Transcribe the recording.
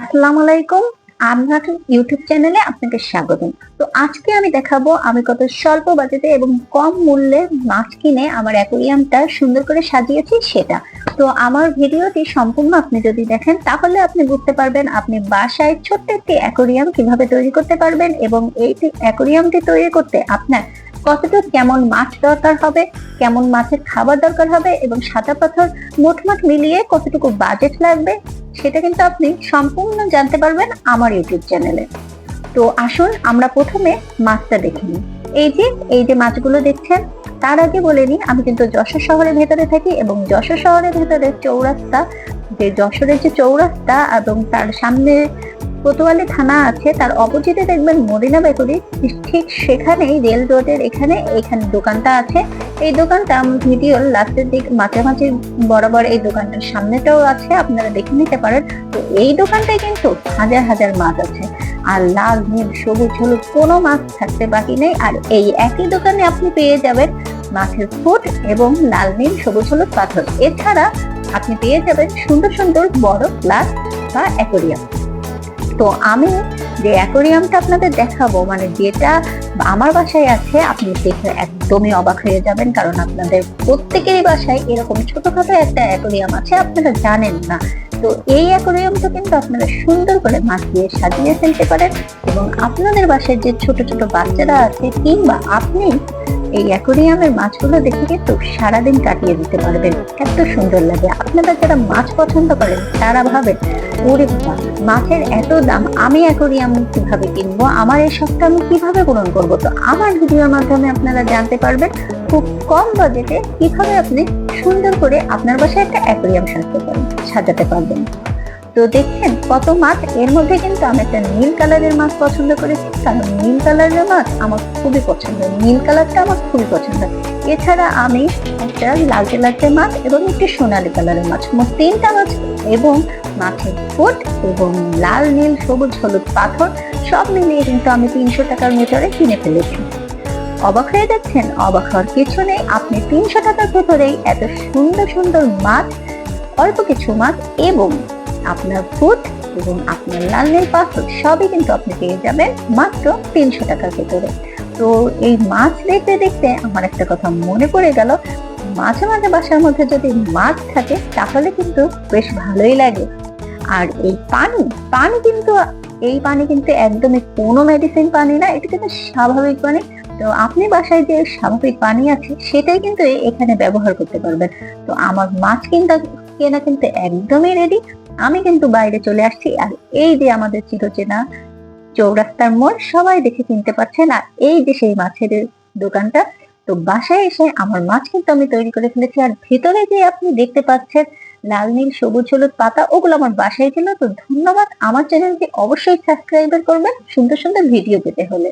আসসালামু আলাইকুম আপনার ইউটিউব চ্যানেলে আপনাকে স্বাগতম। তো আজকে আমি দেখাবো আমি কত স্বল্প বাজেটে এবং কম মূল্যে মাছ কিনে আমার অ্যাকোরিয়ামটা সুন্দর করে সাজিয়েছি সেটা। তো আমার ভিডিওটি সম্পূর্ণ আপনি যদি দেখেন, তাহলে আপনি বুঝতে পারবেন আপনি বাসায় ছোট্ট একটি অ্যাকোরিয়াম কীভাবে তৈরি করতে পারবেন এবং এই অ্যাকোরিয়ামটি তৈরি করতে আপনার কতটুকু কেমন মাছ দরকার হবে, কেমন মাছের খাবার দরকার হবে এবং সাদা পাথর মোটমাট মিলিয়ে কতটুকু বাজেট লাগবে, সেটা কিন্তু আপনি সম্পূর্ণ জানতে পারবেন আমার ইউটিউব চ্যানেলে তো আসুন আমরা প্রথমে মাছটা দেখে নিই। এই যে এই যে মাছগুলো দেখছেন, তার আগে বলে নিই, আমি কিন্তু যশোর শহরের ভেতরে থাকি এবং যশোর শহরের ভেতরে চৌরাস্তা, যে যশোরের যে চৌরাস্তা এবং তার সামনে কোতোয়ালি থানা আছে, তার অপোজিটে দেখবেন মদিনা বেকারি, ঠিক সেখানেই রেল রোডের এখানে এখানে দোকানটা আছে। এই দোকানটা ভিডিওর লাস্টের দিক মাঝামাঝি বরাবর এই দোকানটার সামনেটাও আছে, আপনারা দেখে নিতে পারেন। তো এই দোকানটায় কিন্তু হাজার হাজার মাছ আছে। আর লাল, নীল, সবুজ, হলুদ, কোনো মাছ থাকতে বাকি নেই। আর এই একই দোকানে আপনি পেয়ে যাবেন মাছের ফুট এবং লাল, নীল, সবুজ, হলুদ, পাথর। এছাড়া আপনি পেয়ে যাবেন সুন্দর সুন্দর বড় গ্লাস বা অ্যাকোরিয়াম। তো আমি যে অ্যাকোরিয়ামটা আপনাদের দেখাবো মানে যেটা আমার বাসায় আছে, আপনি দেখে একদমই অবাক হয়ে যাবেন, কারণ আপনাদের প্রত্যেকেরই বাসায় এরকম ছোটখাটো একটা অ্যাকোরিয়াম আছে, আপনারা জানেন না। তো এই অ্যাকোরিয়ামটা কিন্তু আপনারা সুন্দর করে মাছ দিয়ে সাজিয়ে ফেলতে পারেন এবং আপনাদের বাসায় যে ছোট ছোট বাচ্চারা আছে কিংবা আপনি এই অ্যাকোরিয়ামের মাছগুলো দেখে কিন্তু সারাদিন কাটিয়ে দিতে পারবেন। এত সুন্দর লাগে। আপনারা যারা মাছ পছন্দ করেন, তারা ভাবেন, ওরে মাছের এত দাম, আমি অ্যাকোরিয়াম কীভাবে কিনবো? আমার এই শখটা আমি কীভাবে পূরণ করব? তো আমার ভিডিওর মাধ্যমে আপনারা জানতে পারবেন, খুব কম বাজেটে কীভাবে আপনি সুন্দর করে আপনার বাসায় একটা অ্যাকোরিয়াম সাজাতে পারবেন। তো দেখছেন, কত মাছ? এর মধ্যে কিন্তু আমি একটা নীল কালারের মাছ পছন্দ করেছি, কারণ নীল কালারের মাছ আমার খুবই পছন্দ। নীল কালারটা আমার খুবই পছন্দ। এছাড়া আমি একটা লালচে লালচে মাছ এবং একটি সোনালী কালারের মাছ, মোট তিনটা মাছ এবং মাছের ফুট এবং লাল, নীল, সবুজ, হলুদ, পাথর সব মিলিয়ে কিন্তু আমি তিনশো টাকার মিটারে কিনে ফেলেছি। অবাক হয়ে যাচ্ছেন? অবাক হওয়ার কিছু নেই। আপনি তিনশো টাকার ভেতরেই এত সুন্দর সুন্দর মাছ, অল্প কিছু মাছ এবং আপনার ফুট এবং আপনার লাল নীল পাথর সবই কিন্তু আপনি পেয়ে যাবেন মাত্র তিনশো টাকার ভেতরে। তো এই মাছ দেখতে দেখতে আমার একটা কথা মনে পড়ে গেল। মাঝে মাঝে বাসার মধ্যে যদি মাছ থাকে তাহলে কিন্তু বেশ ভালোই লাগে। আর এই পানি পানি কিন্তু, এই পানি কিন্তু একদমই কোনো মেডিসিন পানি না, এটা কিন্তু স্বাভাবিক পানি। তো আপনি বাসায় যে স্বাভাবিক পানি আছে সেটাই কিন্তু এখানে ব্যবহার করতে পারবেন। তো আমার মাছ কিন্তু, কেনা কিন্তু একদমই রেডি আমি কিন্তু বাইরে চলে আসছি আর এই যে আমাদের চিরচেনা চৌরাস্তার মোড়, সবাই দেখে কিনতে পারছেন আর এই যে সেই মাছের দোকানটা, তো বাসায় এসে আমার মাছ কিন্তু আমি তৈরি করে ফেলেছি আর ভেতরে যে আপনি দেখতে পাচ্ছেন লাল, নীল, সবুজ, হলুদ পাতা, ওগুলো আমার বাসায় ছিল, তো ধন্যবাদ। আমার চ্যানেলকে অবশ্যই সাবস্ক্রাইবার করবেন সুন্দর সুন্দর ভিডিও পেতে হলে।